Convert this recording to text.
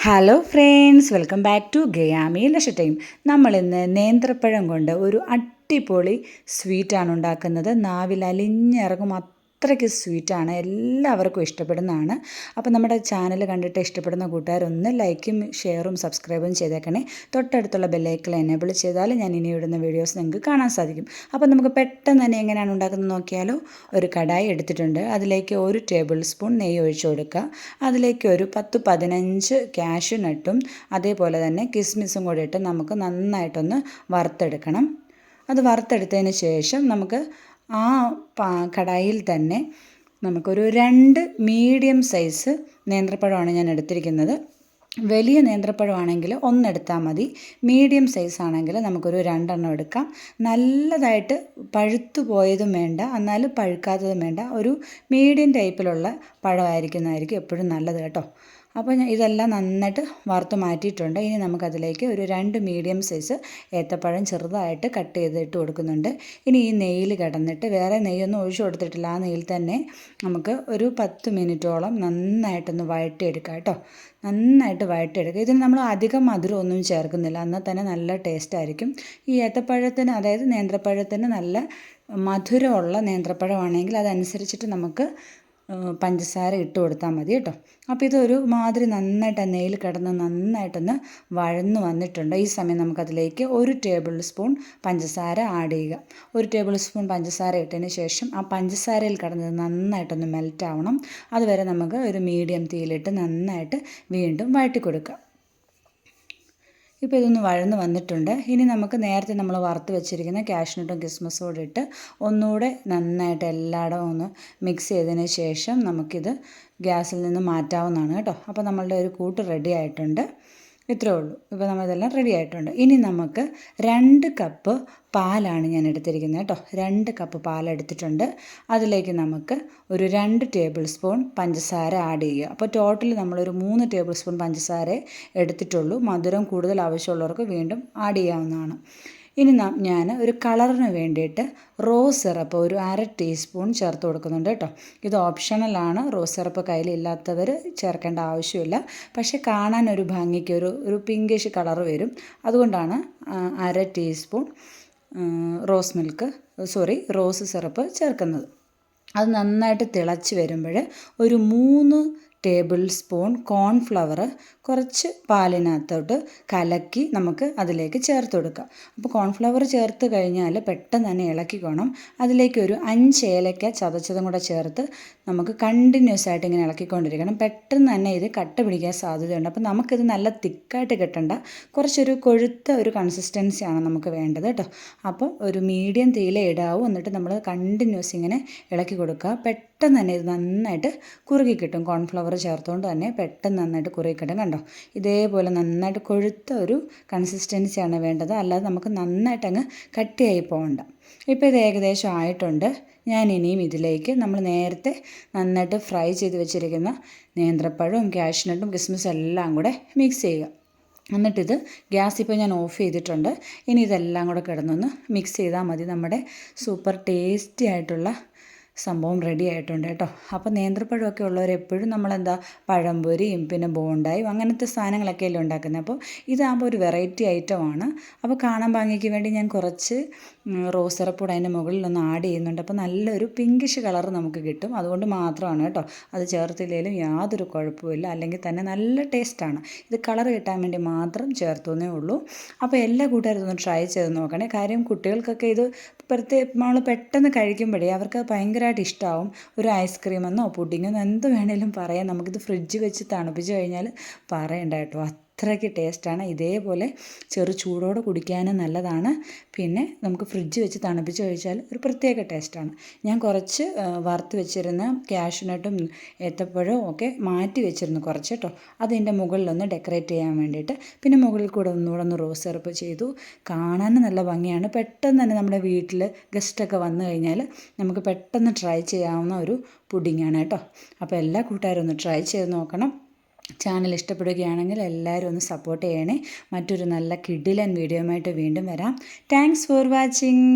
Hello friends welcome back to ഗയാമി ലക്ഷ time നമ്മളിന്ന് നേന്ത്രപ്പഴം കൊണ്ട് ഒരു അടിപൊളി സ്വീറ്റാണ് ഉണ്ടാക്കുന്നത്. നാവിൽ അലിഞ്ഞിറങ്ങും അത്രയ്ക്ക് സ്വീറ്റാണ് എല്ലാവർക്കും ഇഷ്ടപ്പെടുന്നതാണ്. അപ്പോൾ നമ്മുടെ ചാനൽ കണ്ടിട്ട് ഇഷ്ടപ്പെടുന്ന കൂട്ടുകാരൊന്ന് ലൈക്കും ഷെയറും സബ്സ്ക്രൈബും ചെയ്തേക്കണേ. തൊട്ടടുത്തുള്ള ബെല്ലൈക്കൽ എനേബിൾ ചെയ്താൽ ഞാൻ ഇനി ഇടുന്ന വീഡിയോസ് നിങ്ങൾക്ക് കാണാൻ സാധിക്കും. അപ്പോൾ നമുക്ക് പെട്ടെന്ന് തന്നെ എങ്ങനെയാണ് ഉണ്ടാക്കുന്നത് നോക്കിയാലോ? ഒരു കടായി എടുത്തിട്ടുണ്ട്. അതിലേക്ക് ഒരു ടേബിൾ സ്പൂൺ നെയ്യ് ഒഴിച്ചു കൊടുക്കുക. അതിലേക്ക് ഒരു പത്ത് പതിനഞ്ച് കാഷ്യൂ നട്ടും അതേപോലെ തന്നെ കിസ്മിസും കൂടി ഇട്ട് നമുക്ക് നന്നായിട്ടൊന്ന് വറുത്തെടുക്കണം. അത് വറുത്തെടുത്തതിന് ശേഷം നമുക്ക് ആ കടായിൽ തന്നെ നമുക്കൊരു രണ്ട് മീഡിയം സൈസ് നേന്ത്രപ്പഴമാണ് ഞാൻ എടുത്തിരിക്കുന്നത്. വലിയ നേന്ത്രപ്പഴമാണെങ്കിൽ ഒന്നെടുത്താൽ മതി. മീഡിയം സൈസ് ആണെങ്കിൽ നമുക്കൊരു രണ്ടെണ്ണം എടുക്കാം. നല്ലതായിട്ട് പഴുത്തു പോയതും വേണ്ട എന്നാലും പഴുക്കാത്തതും വേണ്ട. ഒരു മീഡിയം ടൈപ്പിലുള്ള പഴമായിരിക്കുന്നതായിരിക്കും എപ്പോഴും നല്ലത് കേട്ടോ. അപ്പോൾ ഞാൻ ഇതെല്ലാം നന്നായിട്ട് വറുത്ത് മാറ്റിയിട്ടുണ്ട്. ഇനി നമുക്കതിലേക്ക് ഒരു രണ്ട് മീഡിയം സൈസ് ഏത്തപ്പഴം ചെറുതായിട്ട് കട്ട് ചെയ്തിട്ട് കൊടുക്കുന്നുണ്ട്. ഇനി ഈ നെയ്യിൽ കിടന്നിട്ട് വേറെ നെയ്യൊന്നും ഒഴിച്ചു കൊടുത്തിട്ടില്ല. ആ നെയ്യിൽ തന്നെ നമുക്ക് ഒരു പത്ത് മിനിറ്റോളം നന്നായിട്ടൊന്ന് വഴറ്റിയെടുക്കാം കേട്ടോ. നന്നായിട്ട് വഴട്ടിയെടുക്കുക ഇതിന് നമ്മൾ അധികം മധുരമൊന്നും ചേർക്കുന്നില്ല. എന്നാൽ തന്നെ നല്ല ടേസ്റ്റ് ആയിരിക്കും. ഈ ഏത്തപ്പഴത്തിന് അതായത് നേന്ത്രപ്പഴത്തിന് നല്ല മധുരമുള്ള നേന്ത്രപ്പഴമാണെങ്കിൽ അതനുസരിച്ചിട്ട് നമുക്ക് പഞ്ചസാര ഇട്ട് കൊടുത്താൽ മതി കേട്ടോ. അപ്പോൾ ഇതൊരു മാതിരി നന്നായിട്ട് നെയ്യിൽ കിടന്ന് നന്നായിട്ടൊന്ന് വഴന്ന് വന്നിട്ടുണ്ട്. ഈ സമയം നമുക്കതിലേക്ക് ഒരു ടേബിൾ സ്പൂൺ പഞ്ചസാര ആഡ് ചെയ്യുക. ഒരു ടേബിൾ സ്പൂൺ പഞ്ചസാര ഇട്ടതിന് ശേഷം ആ പഞ്ചസാരയിൽ കിടന്ന് നന്നായിട്ടൊന്ന് മെൽറ്റ് ആവണം. അതുവരെ നമുക്ക് ഒരു മീഡിയം തീയിലിട്ട് നന്നായിട്ട് വീണ്ടും വഴറ്റി കൊടുക്കുക. ഇപ്പോൾ ഇതൊന്ന് വഴന്ന് വന്നിട്ടുണ്ട്. ഇനി നമുക്ക് നേരത്തെ നമ്മൾ വറുത്ത് വെച്ചിരിക്കുന്ന കാഷ്നട്ടും കിസ്മസോടും ഇട്ട് ഒന്നുകൂടെ നന്നായിട്ട് എല്ലായിടവും ഒന്ന് മിക്സ് ചെയ്തതിന് ശേഷം നമുക്കിത് ഗ്യാസിൽ നിന്ന് മാറ്റാവുന്നതാണ് കേട്ടോ. അപ്പോൾ നമ്മളുടെ ഒരു കൂട്ട് റെഡി ആയിട്ടുണ്ട്. ഇത്രേ ഉള്ളൂ. ഇപ്പോൾ നമ്മളിതെല്ലാം റെഡി ആയിട്ടുണ്ട്. ഇനി നമുക്ക് രണ്ട് കപ്പ് പാലാണ് ഞാൻ എടുത്തിരിക്കുന്നത് കേട്ടോ. രണ്ട് കപ്പ് പാലെടുത്തിട്ടുണ്ട് അതിലേക്ക് നമുക്ക് ഒരു രണ്ട് ടേബിൾ സ്പൂൺ പഞ്ചസാര ആഡ് ചെയ്യുക. അപ്പോൾ ടോട്ടൽ നമ്മളൊരു മൂന്ന് ടേബിൾ സ്പൂൺ പഞ്ചസാര എടുത്തിട്ടുള്ളൂ. മധുരം കൂടുതൽ ആവശ്യമുള്ളവർക്ക് വീണ്ടും ആഡ് ചെയ്യാവുന്നതാണ്. ഇനി ഞാൻ ഒരു കളറിന് വേണ്ടിയിട്ട് റോസ് സിറപ്പ് ഒരു അര ടീസ്പൂൺ ചേർത്ത് കൊടുക്കുന്നുണ്ട് കേട്ടോ. ഇത് ഓപ്ഷണലാണ് റോസ് സിറപ്പ് കയ്യിലില്ലാത്തവർ ചേർക്കേണ്ട ആവശ്യമില്ല. പക്ഷേ കാണാൻ ഒരു ഭംഗിക്ക് ഒരു ഒരു പിങ്കിഷ് കളർ വരും. അതുകൊണ്ടാണ് അര teaspoon rose milk sorry rose syrup ചേർക്കുന്നത്. അത് നന്നായിട്ട് തിളച്ച് വരുമ്പോൾ ഒരു മൂന്ന് ടേബിൾ സ്പൂൺ കോൺഫ്ലവർ കുറച്ച് പാലിനകത്തോട്ട് കലക്കി നമുക്ക് അതിലേക്ക് ചേർത്ത് കൊടുക്കാം. അപ്പോൾ കോൺഫ്ലവർ ചേർത്ത് കഴിഞ്ഞാൽ പെട്ടെന്ന് തന്നെ ഇളക്കിക്കോണം അതിലേക്ക് ഒരു അഞ്ച് ഏലക്ക ചതച്ചതും കൂടെ ചേർത്ത് നമുക്ക് കണ്ടിന്യൂസ് ആയിട്ട് ഇങ്ങനെ ഇളക്കിക്കൊണ്ടിരിക്കണം. പെട്ടെന്ന് തന്നെ ഇത് കട്ട പിടിക്കാൻ സാധ്യതയുണ്ട്. അപ്പോൾ നമുക്കിത് നല്ല തിക്കായിട്ട് കിട്ടണ്ട. കുറച്ചൊരു കൊഴുത്ത ഒരു കൺസിസ്റ്റൻസിയാണ് നമുക്ക് വേണ്ടത് കേട്ടോ. അപ്പോൾ ഒരു മീഡിയം തീയിലെ ഇടാവും. എന്നിട്ട് നമ്മൾ കണ്ടിന്യൂസ് ഇങ്ങനെ ഇളക്കി കൊടുക്കുക. പെട്ടെന്ന് തന്നെ ഇത് നന്നായിട്ട് കുറുകി കിട്ടും. കോൺഫ്ലവർ ചേർത്തുകൊണ്ട് തന്നെ പെട്ടെന്ന് നന്നായിട്ട് കുറുകി കിട്ടും. കണ്ടോ? ഇതേപോലെ നന്നായിട്ട് കൊഴുത്ത ഒരു കൺസിസ്റ്റൻസിയാണ് വേണ്ടത്. അല്ലാതെ നമുക്ക് നന്നായിട്ട് അങ്ങ് കട്ടിയായി പോകണ്ട ഇപ്പോൾ ഇത് ഏകദേശം ആയിട്ടുണ്ട്. ഞാൻ ഇനിയും ഇതിലേക്ക് നമ്മൾ നേരത്തെ നന്നായിട്ട് ഫ്രൈ ചെയ്ത് വെച്ചിരിക്കുന്ന നേന്ത്രപ്പഴവും കാഷ്നട്ടും കിസ്മിസും എല്ലാം കൂടെ മിക്സ് ചെയ്യുക. എന്നിട്ടിത് ഗ്യാസ് ഇപ്പോൾ ഞാൻ ഓഫ് ചെയ്തിട്ടുണ്ട്. ഇനി ഇതെല്ലാം കൂടെ കിടന്നൊന്ന് മിക്സ് ചെയ്താൽ മതി. നമ്മുടെ സൂപ്പർ ടേസ്റ്റി ആയിട്ടുള്ള സംഭവം റെഡി ആയിട്ടുണ്ട് കേട്ടോ. അപ്പോൾ നേന്ത്രപ്പഴമൊക്കെ ഉള്ളവർ എപ്പോഴും നമ്മളെന്താ പഴംപൊരിയും പിന്നെ ബോണ്ടായും അങ്ങനത്തെ സാധനങ്ങളൊക്കെ അല്ലേ ഉണ്ടാക്കുന്നത് അപ്പോൾ ഇതാകുമ്പോൾ ഒരു വെറൈറ്റി ഐറ്റമാണ് അപ്പോൾ കാണാൻ ഭംഗിക്ക് വേണ്ടി ഞാൻ കുറച്ച് റോസ് സിറപ്പ് അതിന്റെ മുകളിൽ ഒന്ന് ആഡ് ചെയ്യുന്നുണ്ട്. അപ്പോൾ നല്ലൊരു പിങ്കിഷ് കളർ നമുക്ക് കിട്ടും. അതുകൊണ്ട് മാത്രമാണ് കേട്ടോ. അത് ചേർത്തില്ലെങ്കിലും യാതൊരു കുഴപ്പമില്ല അല്ലെങ്കിൽ തന്നെ നല്ല ടേസ്റ്റാണ് ഇത് കളർ കിട്ടാൻ വേണ്ടി മാത്രം ചേർത്തുന്നേ ഉള്ളൂ. അപ്പോൾ എല്ലാ കൂട്ടുകാരും ഒന്ന് ട്രൈ ചെയ്ത് നോക്കണേ. കാര്യം കുട്ടികൾക്കൊക്കെ ഇത് പ്രത്യേക നമ്മൾ പെട്ടെന്ന് കഴിക്കുമ്പോഴേ അവർക്ക് ഭയങ്കരമായിട്ട് ഇഷ്ടമാവും ഒരു ഐസ്ക്രീമെന്നോ പുഡിങ്ങെന്നോ എന്ത് വേണേലും പറയാം. നമുക്കിത് ഫ്രിഡ്ജ് വെച്ച് തണുപ്പിച്ച് കഴിഞ്ഞാൽ പറയണ്ട കേട്ടോ. അത്രയ്ക്ക് ടേസ്റ്റാണ്. ഇതേപോലെ ചെറു ചൂടോടെ കുടിക്കാനും നല്ലതാണ്. പിന്നെ നമുക്ക് ഫ്രിഡ്ജ് വെച്ച് തണുപ്പിച്ച് കഴിച്ചാൽ ഒരു പ്രത്യേക ടേസ്റ്റാണ്. ഞാൻ കുറച്ച് വറുത്ത് വെച്ചിരുന്ന ക്യാഷ്നട്ടും ഏത്തപ്പഴവും ഒക്കെ മാറ്റി വെച്ചിരുന്നു കുറച്ച് കേട്ടോ. അതിന്റെ മുകളിലൊന്ന് ഡെക്കറേറ്റ് ചെയ്യാൻ വേണ്ടിയിട്ട്. പിന്നെ മുകളിൽ കൂടെ ഒന്നുകൂടെ ഒന്ന് റോസ് സിറപ്പ് ചെയ്തു. കാണാനും നല്ല ഭംഗിയാണ്. പെട്ടെന്ന് തന്നെ നമ്മുടെ വീട്ടിൽ ഗസ്റ്റൊക്കെ വന്നു കഴിഞ്ഞാൽ നമുക്ക് പെട്ടെന്ന് ട്രൈ ചെയ്യാവുന്ന ഒരു പുഡിങ്ങാണ് കേട്ടോ. അപ്പോൾ എല്ലാ കൂട്ടുകാരും ഒന്ന് ട്രൈ ചെയ്ത് നോക്കണം. ചാനൽ ഇഷ്ടപ്പെടുകയാണെങ്കിൽ എല്ലാവരും ഒന്ന് സപ്പോർട്ട് ചെയ്യണേ. മറ്റൊരു നല്ല കിഡിലൻ വീഡിയോയുമായിട്ട് വീണ്ടും വരാം. Thanks for watching